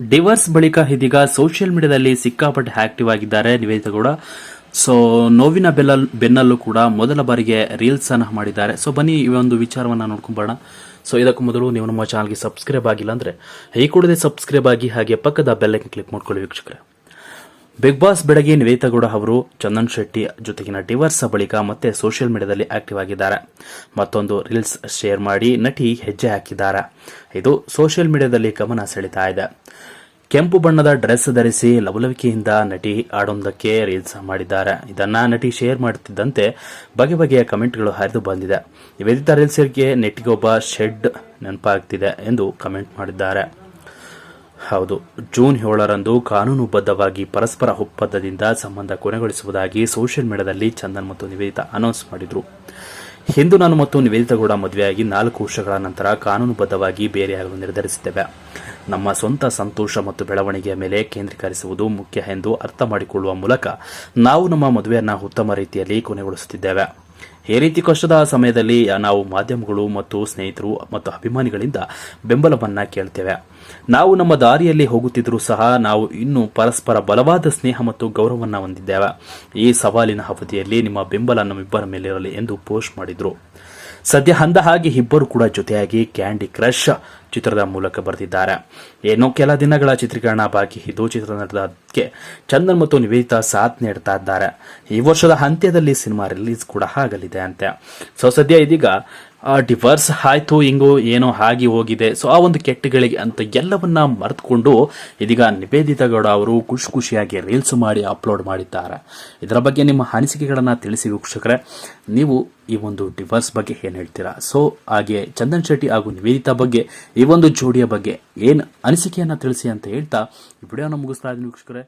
Divorce ಬಳಿಕ ಇದೀಗ social ಮೀಡಿಯಾದಲ್ಲಿ ಸಿಕ್ಕಾಪಟ್ಟೆ ಆಕ್ಟಿವ್ ಆಗಿದ್ದಾರೆ ನಿವೇದಿತಾ ಕೂಡ ಸೊ ನೋವಿನ ಬೆಲ್ಲ ಬೆನ್ನಲ್ಲೂ ಕೂಡ ಮೊದಲ ಬಾರಿಗೆ ರೀಲ್ಸ್ ಅನ್ನ ಮಾಡಿದ್ದಾರೆ. ಸೊ ಬನ್ನಿ ಈ ಒಂದು ವಿಚಾರವನ್ನ ನೋಡ್ಕೊಂಬೋಣ ಸೊ ಇದಕ್ಕೂ ಮೊದಲು ನೀವು ನಮ್ಮ ಚಾನಲ್ಗೆ ಸಬ್ಸ್ಕ್ರೈಬ್ ಆಗಿಲ್ಲ ಅಂದ್ರೆ, ಈ ಕೂಡಲೇ ಸಬ್ಸ್ಕ್ರೈಬ್ ಆಗಿ ಹಾಗೆ ಪಕ್ಕದ ಬೆಲ್ಲೈಕನ್ ಕ್ಲಿಕ್ ಮಾಡ್ಕೊಳ್ಳಿ ವೀಕ್ಷಕರೇ. ಬಿಗ್ ಬಾಸ್ ಬೆಳಗ್ಗೆ ನಿವೇದಿತಾ ಗೌಡ ಅವರು ಚಂದನ್ ಶೆಟ್ಟಿ ಜೊತೆಗಿನ ಡಿವರ್ಸ್ ಬಳಿಕ ಮತ್ತೆ ಸೋಷಿಯಲ್ ಮೀಡಿಯಾದಲ್ಲಿ ಆಕ್ಟಿವ್ ಆಗಿದ್ದಾರೆ. ಮತ್ತೊಂದು ರೀಲ್ಸ್ ಶೇರ್ ಮಾಡಿ ನಟಿ ಹೆಜ್ಜೆ ಹಾಕಿದ್ದಾರೆ. ಇದು ಸೋಷಿಯಲ್ ಮೀಡಿಯಾದಲ್ಲಿ ಗಮನ ಸೆಳೀತಾ ಇದೆ. ಕೆಂಪು ಬಣ್ಣದ ಡ್ರೆಸ್ ಧರಿಸಿ ಲವಲವಿಕೆಯಿಂದ ನಟಿ ಆಡೊಂದಕ್ಕೆ ರೀಲ್ಸ್ ಮಾಡಿದ್ದಾರೆ. ಇದನ್ನ ನಟಿ ಶೇರ್ ಮಾಡುತ್ತಿದ್ದಂತೆ ಬಗೆ ಬಗೆಯ ಕಮೆಂಟ್ಗಳು ಹರಿದು ಬಂದಿದೆ. ನಿವೇದಿತಾ ರೀಲ್ಸ್ಗೆ ನೆಟ್ಟಿಗೊಬ್ಬ ಶೆಡ್ ನೆನಪಾಗ್ತಿದೆ ಎಂದು ಕಮೆಂಟ್ ಮಾಡಿದ್ದಾರೆ. ಹೌದು. ಜೂನ್ ಏಳರಂದು ಕಾನೂನುಬದ್ಧವಾಗಿ ಪರಸ್ಪರ ಒಪ್ಪಂದದಿಂದ ಸಂಬಂಧ ಕೊನೆಗೊಳಿಸುವುದಾಗಿ ಸೋಷಿಯಲ್ ಮೀಡಿಯಾದಲ್ಲಿ ಚಂದನ್ ಮತ್ತು ನಿವೇದಿತಾ ಅನೌನ್ಸ್ ಮಾಡಿದ್ರು. ಹಿಂದೂ ನಾನು ಮತ್ತು ನಿವೇದಿತಾ ಕೂಡ ಮದುವೆಯಾಗಿ ನಾಲ್ಕು ವರ್ಷಗಳ ನಂತರ ಕಾನೂನುಬದ್ಧವಾಗಿ ಬೇರೆಯಾಗಲು ನಿರ್ಧರಿಸಿದ್ದೇವೆ. ನಮ್ಮ ಸ್ವಂತ ಸಂತೋಷ ಮತ್ತು ಬೆಳವಣಿಗೆಯ ಮೇಲೆ ಕೇಂದ್ರೀಕರಿಸುವುದು ಮುಖ್ಯ ಎಂದು ಅರ್ಥ ಮಾಡಿಕೊಳ್ಳುವ ಮೂಲಕ ನಾವು ನಮ್ಮ ಮದುವೆಯನ್ನು ಉತ್ತಮ ರೀತಿಯಲ್ಲಿ ಕೊನೆಗೊಳಿಸುತ್ತಿದ್ದೇವೆ. ಈ ರೀತಿ ಕಷ್ಟದ ಸಮಯದಲ್ಲಿ ನಾವು ಮಾಧ್ಯಮಗಳು ಮತ್ತು ಸ್ನೇಹಿತರು ಮತ್ತು ಅಭಿಮಾನಿಗಳಿಂದ ಬೆಂಬಲವನ್ನ ಕೇಳ್ತೇವೆ. ನಾವು ನಮ್ಮ ದಾರಿಯಲ್ಲಿ ಹೋಗುತ್ತಿದ್ದರೂ ಸಹ ನಾವು ಇನ್ನೂ ಪರಸ್ಪರ ಬಲವಾದ ಸ್ನೇಹ ಮತ್ತು ಗೌರವವನ್ನು ಹೊಂದಿದ್ದೇವೆ. ಈ ಸವಾಲಿನ ಅವಧಿಯಲ್ಲಿ ನಿಮ್ಮ ಬೆಂಬಲ ನಮ್ಮಿಬ್ಬರ ಮೇಲಿರಲಿ ಎಂದು ಪೋಸ್ಟ್ ಮಾಡಿದ್ರು. ಸದ್ಯ ಅಂದ ಹಾಗೆ ಇಬ್ಬರು ಕೂಡ ಜೊತೆಯಾಗಿ ಕ್ಯಾಂಡಿ ಕ್ರಶ್ ಚಿತ್ರದ ಮೂಲಕ ಬರೆದಿದ್ದಾರೆ. ಏನೋ ಕೆಲ ದಿನಗಳ ಚಿತ್ರೀಕರಣ ಬಾಕಿ ಇದ್ದು ಚಿತ್ರತಂಡಕ್ಕೆ ಚಂದನ್ ಮತ್ತು ನಿವೇದಿತಾ ಸಾಥ್ ನೀಡ್ತಾ ಇದ್ದಾರೆ. ಈ ವರ್ಷದ ಅಂತ್ಯದಲ್ಲಿ ಸಿನಿಮಾ ರಿಲೀಸ್ ಕೂಡ ಆಗಲಿದೆ ಅಂತೆ. ಸೊ, ಸದ್ಯ ಇದೀಗ ಡಿವರ್ಸ್ ಆಯ್ತು ಹಿಂಗೋ ಏನೋ ಆಗಿ ಹೋಗಿದೆ. ಸೊ ಆ ಒಂದು ಕೆಟ್ಟಗಳಿಗೆ ಅಂತ ಎಲ್ಲವನ್ನ ಮರೆತುಕೊಂಡು ಇದೀಗ ನಿವೇದಿತ ಗೌಡ ಅವರು ಖುಷಿ ಖುಷಿಯಾಗಿ ರೀಲ್ಸ್ ಮಾಡಿ ಅಪ್ಲೋಡ್ ಮಾಡಿದ್ದಾರೆ. ಇದರ ಬಗ್ಗೆ ನಿಮ್ಮ ಅನಿಸಿಕೆಗಳನ್ನು ತಿಳಿಸಿ ವೀಕ್ಷಕರೇ. ನೀವು ಈ ಒಂದು ಡಿವರ್ಸ್ ಬಗ್ಗೆ ಏನು ಹೇಳ್ತೀರಾ? ಸೊ ಹಾಗೆ ಚಂದನ್ ಶೆಟ್ಟಿ ಹಾಗೂ ನಿವೇದಿತಾ ಬಗ್ಗೆ, ಈ ಒಂದು ಜೋಡಿಯ ಬಗ್ಗೆ ಏನು ಅನಿಸಿಕೆಯನ್ನು ತಿಳಿಸಿ ಅಂತ ಹೇಳ್ತಾ ಈ ವಿಡಿಯೋನ ಮುಗಿಸ್ತಾ ಇದ್ದೀನಿ ವೀಕ್ಷಕರೇ.